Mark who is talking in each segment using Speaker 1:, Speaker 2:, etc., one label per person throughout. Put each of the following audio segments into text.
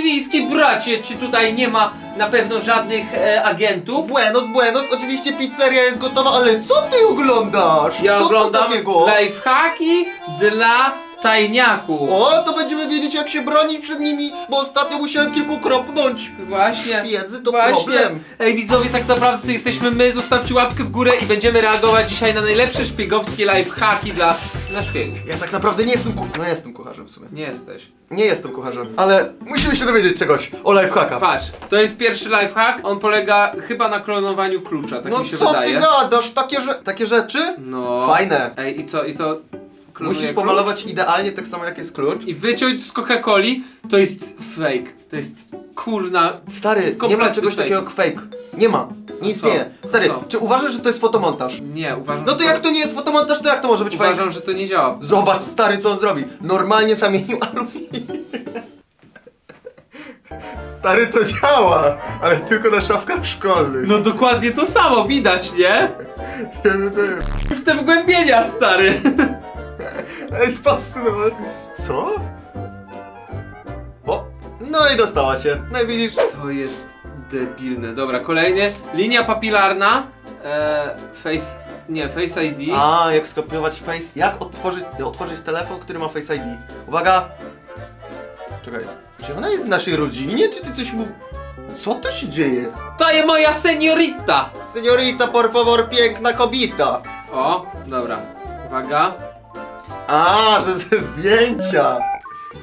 Speaker 1: sycylijski bracie, czy tutaj nie ma na pewno żadnych e, agentów?
Speaker 2: Buenos, buenos, oczywiście pizzeria jest gotowa, ale co ty oglądasz?
Speaker 1: Ja
Speaker 2: co
Speaker 1: oglądam
Speaker 2: takiego?
Speaker 1: lifehacki dla tajniaków.
Speaker 2: O, to będziemy wiedzieć jak się bronić przed nimi, bo ostatnio musiałem kilku kropnąć.
Speaker 1: Właśnie.
Speaker 2: Wiedzy to
Speaker 1: Właśnie.
Speaker 2: problem.
Speaker 1: Ej widzowie, tak naprawdę to jesteśmy my. Zostawcie łapkę w górę i będziemy reagować dzisiaj na najlepsze szpiegowskie lifehacki dla, dla szpiegów.
Speaker 2: Ja tak naprawdę nie jestem kucharzem. No jestem kucharzem w sumie.
Speaker 1: Nie jesteś.
Speaker 2: Nie jestem kucharzem, ale musimy się dowiedzieć czegoś o lifehacka.
Speaker 1: Patrz, to jest pierwszy lifehack. On polega chyba na klonowaniu klucza, tak
Speaker 2: no
Speaker 1: mi się
Speaker 2: co
Speaker 1: wydaje.
Speaker 2: ty gadasz? Takie, że... Takie rzeczy?
Speaker 1: No.
Speaker 2: Fajne.
Speaker 1: Ej, i co? I to. Klonuje
Speaker 2: Musisz
Speaker 1: klucz?
Speaker 2: pomalować idealnie tak samo jak jest klucz.
Speaker 1: I wyciąć z Coca-Coli to jest fake. To jest kurna.
Speaker 2: Stary, nie ma
Speaker 1: Kompletny
Speaker 2: czegoś
Speaker 1: fake.
Speaker 2: takiego jak fake. Nie ma. Nie. Stary,
Speaker 1: Co?
Speaker 2: czy uważasz, że to jest fotomontaż?
Speaker 1: Nie, uważam.
Speaker 2: No to
Speaker 1: że
Speaker 2: jak to nie jest fotomontaż, to jak to może być fake?
Speaker 1: Uważam, że to nie działa.
Speaker 2: Zobacz stary co on zrobi. Normalnie zamienił aluminium. Stary to działa, ale tylko na szafkach szkolnych.
Speaker 1: No dokładnie to samo widać, nie? W te wgłębienia, stary.
Speaker 2: Ej, fascynujące. Co? O, no i dostała się. No i widzisz.
Speaker 1: To jest debilne. Dobra, kolejny. Linia papilarna. E, face. Nie, Face ID.
Speaker 2: A, jak skopiować face. Jak otworzyć, otworzyć telefon, który ma face ID? Uwaga. Czekaj. Czy ona jest w naszej rodzinie, czy ty coś mów... Co to się dzieje?
Speaker 1: To jest moja seniorita.
Speaker 2: Seniorita, por favor, piękna kobieta.
Speaker 1: O, dobra. Uwaga.
Speaker 2: A, że ze zdjęcia!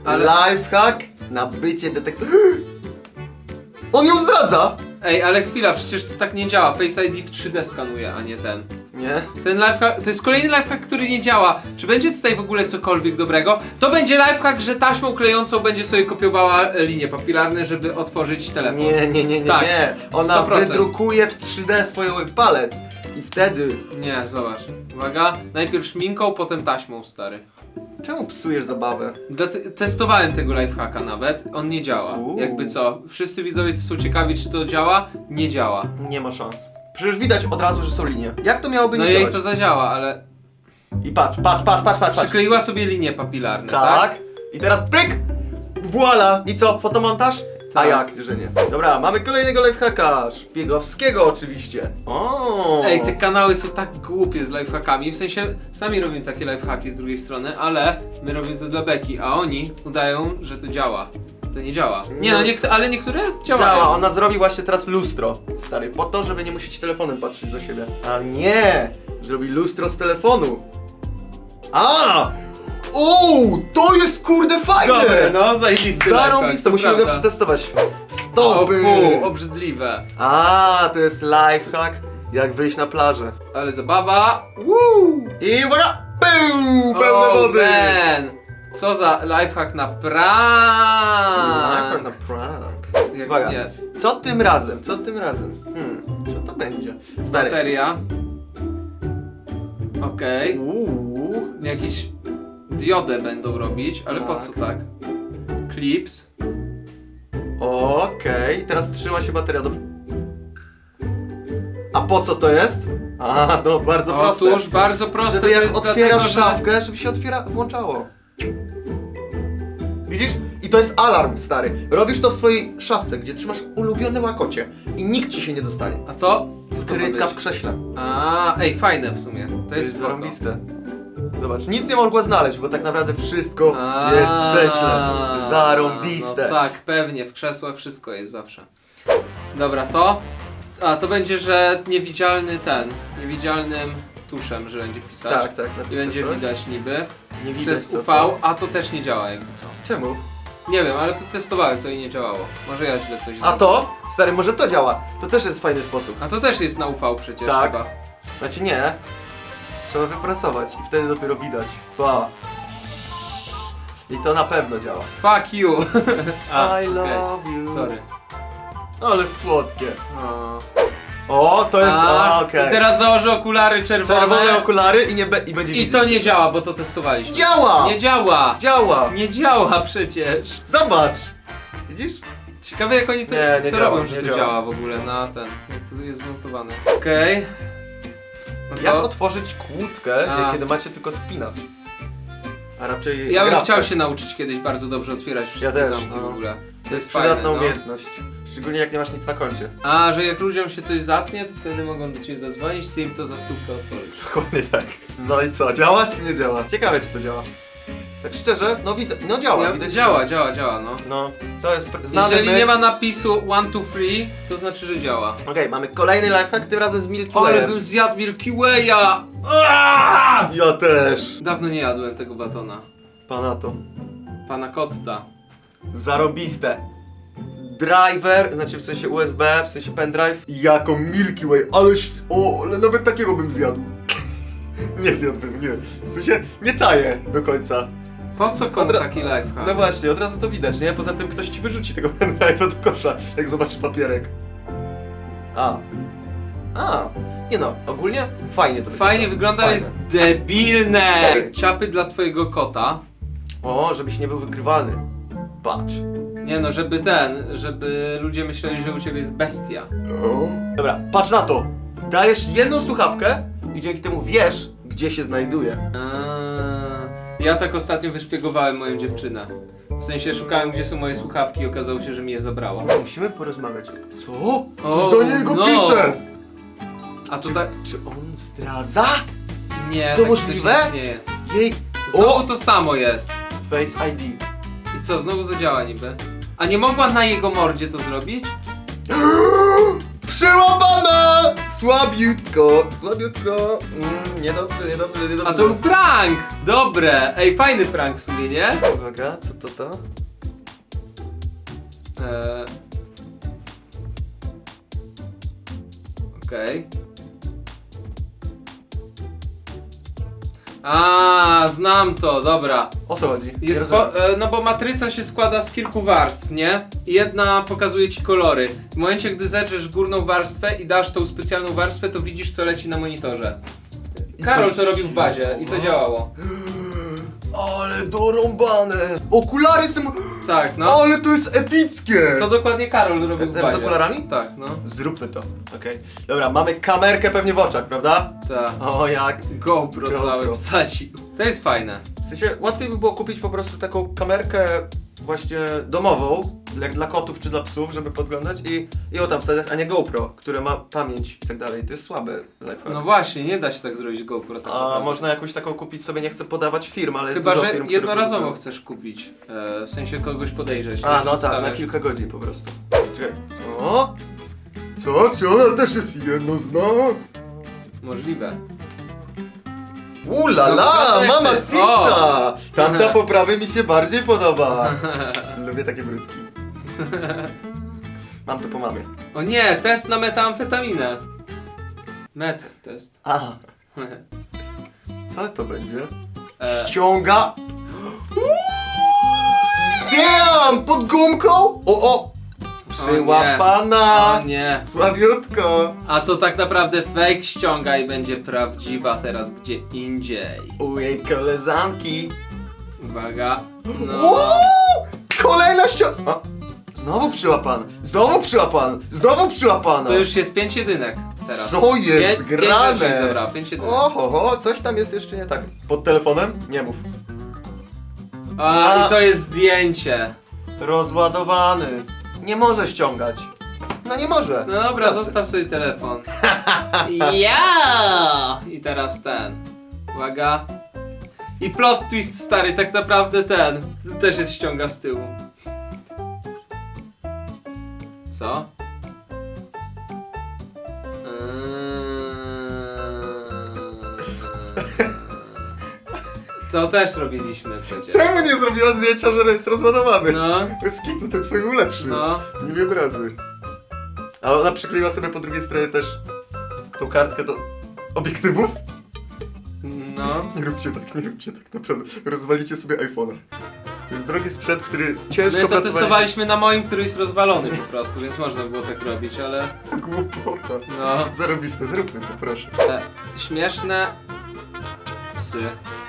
Speaker 1: Ale-
Speaker 2: Lifehack na bycie detektyw... On ją zdradza!
Speaker 1: Ej, ale chwila, przecież to tak nie działa. Face ID w 3D skanuje, a nie ten.
Speaker 2: Nie?
Speaker 1: Ten lifehack, to jest kolejny lifehack, który nie działa. Czy będzie tutaj w ogóle cokolwiek dobrego? To będzie lifehack, że taśmą klejącą będzie sobie kopiowała e, linie papilarne, żeby otworzyć telefon.
Speaker 2: Nie, nie, nie, nie,
Speaker 1: Tak,
Speaker 2: nie. Ona
Speaker 1: 100%.
Speaker 2: wydrukuje w 3D swój palec. I wtedy...
Speaker 1: Nie, zobacz. Uwaga, najpierw szminką, potem taśmą, stary.
Speaker 2: Czemu psujesz zabawę?
Speaker 1: Testowałem tego lifehacka nawet, on nie działa.
Speaker 2: Uuu.
Speaker 1: Jakby co, wszyscy widzowie co są ciekawi, czy to działa, nie działa.
Speaker 2: Nie ma szans. Przecież widać od razu, że są linie. Jak to miałoby
Speaker 1: No
Speaker 2: nie
Speaker 1: jej
Speaker 2: działać?
Speaker 1: to zadziała, ale
Speaker 2: I patrz, patrz, patrz, patrz, patrz. patrz.
Speaker 1: przykleiła sobie linie papilarne, tak?
Speaker 2: Tak. I teraz pyk! Voila! I co, fotomontaż? A
Speaker 1: Tak.
Speaker 2: jak, że nie. Dobra, mamy kolejnego lifehacka. Szpiegowskiego oczywiście. O.
Speaker 1: Ej, te kanały są tak głupie z lifehackami, w sensie sami robimy takie lifehacki z drugiej strony, ale my robimy to dla beki, a oni udają, że to działa. To nie działa. Nie no,
Speaker 2: No.
Speaker 1: niektóre, ale niektóre działają.
Speaker 2: Działa, ona zrobi właśnie teraz lustro. Stary, po to, żeby nie musieć telefonem patrzeć za siebie. A nie! Zrobi lustro z telefonu. A! O, to jest kurde fajne!
Speaker 1: Dobre, no, zajebisty
Speaker 2: Zarąbiste,
Speaker 1: lifehack,
Speaker 2: musimy
Speaker 1: to
Speaker 2: go
Speaker 1: prawda.
Speaker 2: przetestować.
Speaker 1: O
Speaker 2: Stopy!
Speaker 1: fu, obrzydliwe.
Speaker 2: A, to jest lifehack, jak wyjść na plażę.
Speaker 1: Ale zabawa. Woo!
Speaker 2: I uwaga! Pył! Pełne
Speaker 1: oh,
Speaker 2: wody!
Speaker 1: Man. Co za lifehack na prank!
Speaker 2: Lifehack na prank.
Speaker 1: Jak
Speaker 2: Uwaga.
Speaker 1: nie.
Speaker 2: Co tym razem? Co tym razem? Hmm, co to będzie? Stary.
Speaker 1: Bateria. Okej.
Speaker 2: Uuu.
Speaker 1: Jakieś diodę będą robić, ale po
Speaker 2: Tak.
Speaker 1: co tak? Clips.
Speaker 2: Okej, teraz trzyma się bateria. Dobrze. A po co to jest? A, no bardzo proste.
Speaker 1: Otóż bardzo proste
Speaker 2: Żeby
Speaker 1: to
Speaker 2: jak
Speaker 1: jest
Speaker 2: otwierasz
Speaker 1: dlatego, że-
Speaker 2: szafkę, żeby się otwiera, włączało. Widzisz? I to jest alarm, stary. Robisz to w swojej szafce, gdzie trzymasz ulubione łakocie i nikt ci się nie dostanie.
Speaker 1: A to? Co to
Speaker 2: Skrytka w
Speaker 1: być?
Speaker 2: krześle.
Speaker 1: A, ej, fajne w sumie. To,
Speaker 2: To
Speaker 1: jest,
Speaker 2: jest
Speaker 1: spoko.
Speaker 2: zarąbiste. Zobacz, nic nie mogła znaleźć, bo tak naprawdę wszystko
Speaker 1: A,
Speaker 2: jest w krześle. Zarąbiste.
Speaker 1: No tak, pewnie, w krzesłach wszystko jest zawsze. Dobra, to. A to będzie, że niewidzialny ten, niewidzialnym tuszem, że będzie pisać.
Speaker 2: Tak, tak.
Speaker 1: I
Speaker 2: napiszę
Speaker 1: będzie
Speaker 2: coś.
Speaker 1: widać niby.
Speaker 2: Nie widać
Speaker 1: Przez
Speaker 2: co
Speaker 1: UV,
Speaker 2: to.
Speaker 1: a to też nie działa jakby co.
Speaker 2: Czemu?
Speaker 1: Nie wiem, ale testowałem to i nie działało. Może ja źle coś
Speaker 2: A
Speaker 1: zrobiłem.
Speaker 2: to? Stary, może to działa. To też jest fajny sposób.
Speaker 1: A to też jest na UV przecież
Speaker 2: Tak.
Speaker 1: chyba.
Speaker 2: Znaczy nie. Trzeba wyprasować i wtedy dopiero widać. Pa. I to na pewno działa.
Speaker 1: Fuck you! A,
Speaker 2: I love you.
Speaker 1: Sorry.
Speaker 2: Ale słodkie.
Speaker 1: O.
Speaker 2: O, to jest.
Speaker 1: A,
Speaker 2: A, okej.
Speaker 1: I teraz założę okulary czerwone.
Speaker 2: Czerwone okulary i, nie be, i będzie
Speaker 1: I
Speaker 2: widzieć.
Speaker 1: to nie działa, bo to testowaliśmy.
Speaker 2: Działa!
Speaker 1: Nie działa!
Speaker 2: Działa!
Speaker 1: Nie działa przecież!
Speaker 2: Zobacz! Widzisz?
Speaker 1: Ciekawe jak oni to,
Speaker 2: Nie, nie
Speaker 1: to
Speaker 2: działa,
Speaker 1: robią, że
Speaker 2: nie
Speaker 1: to
Speaker 2: działa.
Speaker 1: działa w ogóle na ten, jak to jest zmontowane. Okej. No
Speaker 2: Jak
Speaker 1: to
Speaker 2: otworzyć kłódkę,
Speaker 1: A.
Speaker 2: kiedy macie tylko spinacz? A raczej.
Speaker 1: ja bym chciał się nauczyć kiedyś bardzo dobrze otwierać wszystkie
Speaker 2: też,
Speaker 1: zamki
Speaker 2: no.
Speaker 1: w ogóle. To jest fajne,
Speaker 2: Przydatna
Speaker 1: no.
Speaker 2: umiejętność. Szczególnie jak nie masz nic na koncie.
Speaker 1: A, że jak ludziom się coś zatnie, to wtedy mogą do ciebie zadzwonić, ty im to za stówkę otworzysz.
Speaker 2: Dokładnie tak. No i co, działa czy nie działa? Ciekawe czy to działa. Tak szczerze, no widać, no działa. Widać,
Speaker 1: działa, działa, działa, no.
Speaker 2: No, to jest pr- znany
Speaker 1: Jeżeli
Speaker 2: myk.
Speaker 1: nie ma napisu 1, 2, 3, to znaczy, że działa.
Speaker 2: Okej, mamy kolejny lifehack, tym razem z Milky
Speaker 1: Ale
Speaker 2: Way'em.
Speaker 1: bym zjadł Milky Way'a! Aaaa!
Speaker 2: Ja też.
Speaker 1: Dawno nie jadłem tego batona.
Speaker 2: Pana to.
Speaker 1: Pana Kotta.
Speaker 2: Zarobiste. Driver, znaczy w sensie USB, w sensie pendrive. Jako Milky Way, aleś, o, ale nawet takiego bym zjadł. nie zjadłbym, nie. W sensie nie czaję do końca.
Speaker 1: Po co komu
Speaker 2: Odra-
Speaker 1: taki lifehack?
Speaker 2: No właśnie, od razu to widać, nie? Poza tym ktoś ci wyrzuci tego pendrive'a do kosza, jak zobaczy papierek. A. A. Nie no, ogólnie fajnie to
Speaker 1: Fajnie wygląda, ale jest
Speaker 2: Fajne.
Speaker 1: debilne! Ciapy dla twojego kota.
Speaker 2: O, żebyś nie był wykrywalny. Patrz.
Speaker 1: Nie no, żeby ten, żeby ludzie myśleli, że u ciebie jest bestia.
Speaker 2: Dobra, patrz na to. Dajesz jedną słuchawkę i dzięki temu wiesz, gdzie się znajduje.
Speaker 1: Eee, ja tak ostatnio wyszpiegowałem moją dziewczynę. W sensie szukałem, gdzie są moje słuchawki i okazało się, że mi je zabrała.
Speaker 2: Musimy porozmawiać. Co?
Speaker 1: O,
Speaker 2: Ktoś do niego
Speaker 1: no.
Speaker 2: pisze!
Speaker 1: A to tak...
Speaker 2: Czy on zdradza?
Speaker 1: Nie,
Speaker 2: to
Speaker 1: tak coś
Speaker 2: możliwe?
Speaker 1: istnieje.
Speaker 2: Jej.
Speaker 1: Znowu
Speaker 2: O!
Speaker 1: to samo jest.
Speaker 2: Face ID.
Speaker 1: I co, znowu zadziała niby? A nie mogła na jego mordzie to zrobić?
Speaker 2: Przyłapana! Słabiutko, słabiutko. Mm, niedobrze, niedobrze, niedobrze.
Speaker 1: A to był prank! Dobre! Ej, fajny prank w sumie, nie?
Speaker 2: Uwaga, co to to?
Speaker 1: Eee... Okej. A, znam to, dobra.
Speaker 2: O co chodzi? Nie
Speaker 1: Jest
Speaker 2: rozumiem.
Speaker 1: po, e, no bo matryca się składa z kilku warstw, nie? I jedna pokazuje ci kolory. W momencie, gdy zedrzesz górną warstwę i dasz tą specjalną warstwę, to widzisz, co leci na monitorze. Karol to robił w bazie i to działało.
Speaker 2: Ale dorąbane! Okulary są...
Speaker 1: Tak, no.
Speaker 2: Ale to jest epickie!
Speaker 1: To dokładnie Karol robił w
Speaker 2: Też z
Speaker 1: bazie.
Speaker 2: okularami?
Speaker 1: Tak, no.
Speaker 2: Zróbmy to. Okej. Dobra, mamy kamerkę pewnie w oczach, prawda?
Speaker 1: Tak.
Speaker 2: O jak.
Speaker 1: GoPro,
Speaker 2: GoPro.
Speaker 1: całe wsadził. To jest fajne.
Speaker 2: W sensie łatwiej by było kupić po prostu taką kamerkę właśnie domową, jak dla kotów czy dla psów, żeby podglądać i, i ją tam wsadzać, a nie GoPro, które ma pamięć i tak dalej. To jest słabe lifehack.
Speaker 1: No właśnie, nie da się tak zrobić GoPro tak
Speaker 2: a
Speaker 1: naprawdę.
Speaker 2: można jakąś taką kupić sobie, nie chcę podawać firm, ale jest
Speaker 1: Chyba,
Speaker 2: dużo
Speaker 1: że
Speaker 2: firm, które
Speaker 1: jednorazowo
Speaker 2: produkują.
Speaker 1: chcesz kupić. E, w sensie kogoś podejrzeć.
Speaker 2: A, no tak, na
Speaker 1: zostawiasz.
Speaker 2: kilka godzin po prostu. Czekaj, co? Co? Czy ona też jest jedną z nas?
Speaker 1: Możliwe.
Speaker 2: Ula
Speaker 1: No,
Speaker 2: la,
Speaker 1: wygląda jak
Speaker 2: mama
Speaker 1: ty.
Speaker 2: sita!
Speaker 1: O!
Speaker 2: Tamta po prawej mi się bardziej podoba. Lubię takie brudki. Mam to po mamie.
Speaker 1: O nie, test na metamfetaminę. Met test.
Speaker 2: A, co to będzie?
Speaker 1: E,
Speaker 2: Ściąga. Damn! Pod gumką? O, o! Przyłapana!
Speaker 1: o nie.
Speaker 2: Słabiutko!
Speaker 1: A to tak naprawdę fake ściąga i będzie prawdziwa teraz gdzie indziej.
Speaker 2: U jej koleżanki.
Speaker 1: Uwaga. No.
Speaker 2: Uuu! Kolejna ściąga! Znowu przyłapana! Znowu przyłapana! Znowu przyłapana!
Speaker 1: To już jest pięć jedynek teraz.
Speaker 2: Co jest
Speaker 1: Pięć-
Speaker 2: grane?
Speaker 1: Pięć rzeczy zabrała, pięć jedynek.
Speaker 2: Oho, ho, coś tam jest jeszcze nie tak. Pod telefonem? Nie mów.
Speaker 1: A, i to jest zdjęcie.
Speaker 2: Rozładowany. Nie może ściągać. No nie może.
Speaker 1: No dobra,
Speaker 2: Dobrze.
Speaker 1: zostaw sobie telefon. Ja! I teraz ten. Uwaga. I plot twist stary, tak naprawdę ten. Też jest ściąga z tyłu. Co? To też robiliśmy przecież.
Speaker 2: Czemu nie zrobiła zdjęcia, że jest rozładowany?
Speaker 1: No,
Speaker 2: Bez kitu, ten twój był lepszy.
Speaker 1: no.
Speaker 2: Nie wiem razy. Ale ona przykleiła sobie po drugiej stronie też tą kartkę do obiektywów.
Speaker 1: No.
Speaker 2: Nie róbcie tak, nie róbcie tak, naprawdę. Rozwalicie sobie iPhone'a. To jest drogi sprzęt, który ciężko
Speaker 1: My to
Speaker 2: pracowali-
Speaker 1: testowaliśmy na moim, który jest rozwalony po prostu, więc można było tak robić, ale
Speaker 2: Głupota.
Speaker 1: no.
Speaker 2: Zarobiste, zróbmy to, proszę.
Speaker 1: E, śmieszne psy.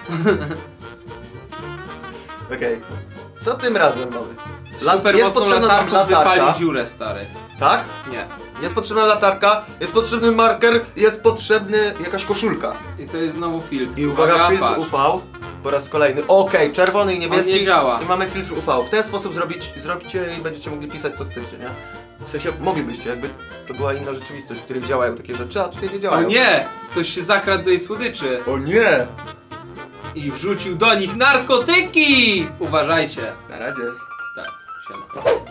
Speaker 2: Okej. Co tym razem mamy? La-
Speaker 1: Super
Speaker 2: jest potrzebna nam
Speaker 1: latarką
Speaker 2: wypali
Speaker 1: dziurę, stary.
Speaker 2: Tak?
Speaker 1: Nie.
Speaker 2: Jest potrzebna latarka, jest potrzebny marker, jest potrzebny jakaś koszulka.
Speaker 1: I to jest znowu filtr.
Speaker 2: I uwaga, filtr. UV po raz kolejny. Okej, czerwony i niebieski.
Speaker 1: nie działa.
Speaker 2: I mamy filtr UV. W ten sposób zrobić, zrobicie i będziecie mogli pisać co chcecie, nie? W sensie moglibyście, jakby to była inna rzeczywistość, w której działają takie rzeczy, a tutaj nie
Speaker 1: O nie! Ktoś się zakradł do jej słodyczy.
Speaker 2: O nie!
Speaker 1: i wrzucił do nich narkotyki! Uważajcie.
Speaker 2: Na razie.
Speaker 1: Tak, siema.